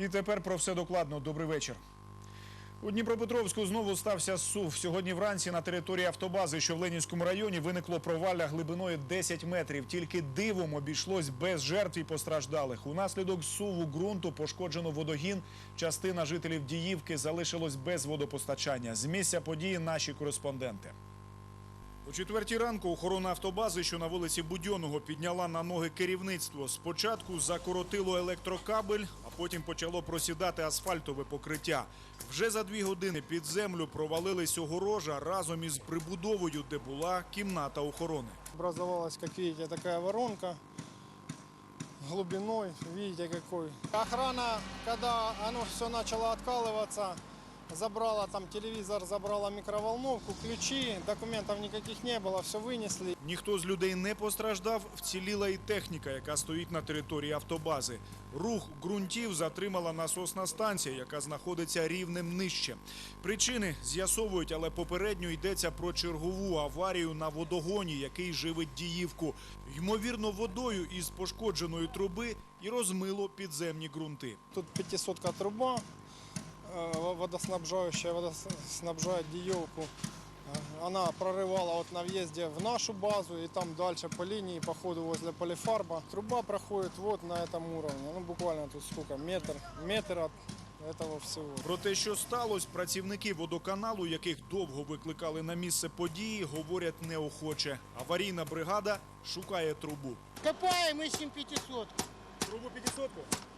І тепер про все докладно. Добрий вечір. У Дніпропетровську знову стався сув. Сьогодні вранці на території автобази, що в Ленінському районі, виникло провалля глибиною 10 метрів. Тільки дивом обійшлось без жертв і постраждалих. Унаслідок суву ґрунту пошкоджено водогін. Частина жителів Діївки залишилось без водопостачання. З місця події наші кореспонденти. У четвертій ранку охорона автобази, що на вулиці Будьонного, підняла на ноги керівництво. Спочатку закоротило електрокабель, а потім почало просідати асфальтове покриття. Вже за дві години під землю провалились огорожа разом із прибудовою, де була кімната охорони. Образовалась, как видите, такая воронка глубиной, видите какой. Охрана, когда оно все начало откалываться, забрала там телевизор, забрала микроволновку, ключи, документов никаких не было, все вынесли. Ніхто з людей не постраждав, вціліла і техніка, яка стоїть на території автобази. Рух ґрунтів затримала насосна станція, яка знаходиться рівнем нижче. Причини з'ясовують, але попередньо йдеться про чергову аварію на водогоні, який живить Діївку. Ймовірно, водою із пошкодженої труби і розмило підземні ґрунти. Тут 500 труба, э, водоснабжающая, водоснабжает Диевку. Э, Она прорывала вот на въезде в нашу базу и там дальше по линии, по ходу возле полифарба. Труба проходит вот на этом уровне, ну буквально тут сколько, метр, метр от этого всего. Про те, що сталося, працівники водоканалу, яких довго викликали на місце події, говорять неохоче. Аварійна бригада шукає трубу. Копаем, ищем 500. Трубу 500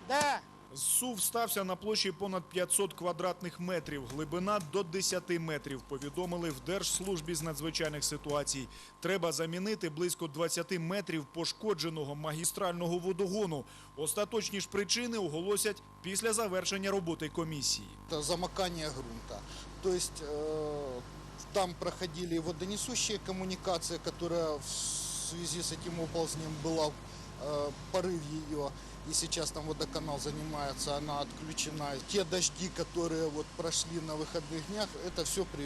Да. Зсув стався на площі понад 500 квадратних метрів, глибина до 10 метрів. Повідомили в Держслужбі з надзвичайних ситуацій. Треба замінити близько 20 метрів пошкодженого магістрального водогону. Остаточні ж причини оголосять після завершення роботи комісії. это замокание грунта. То есть э, там проходили водонесущие коммуникации, которая в связи с этим оползнем была э, порыв ее. И сейчас там водоканал занимается, она отключена. Те дожди, которые вот прошли на выходных днях, это все привело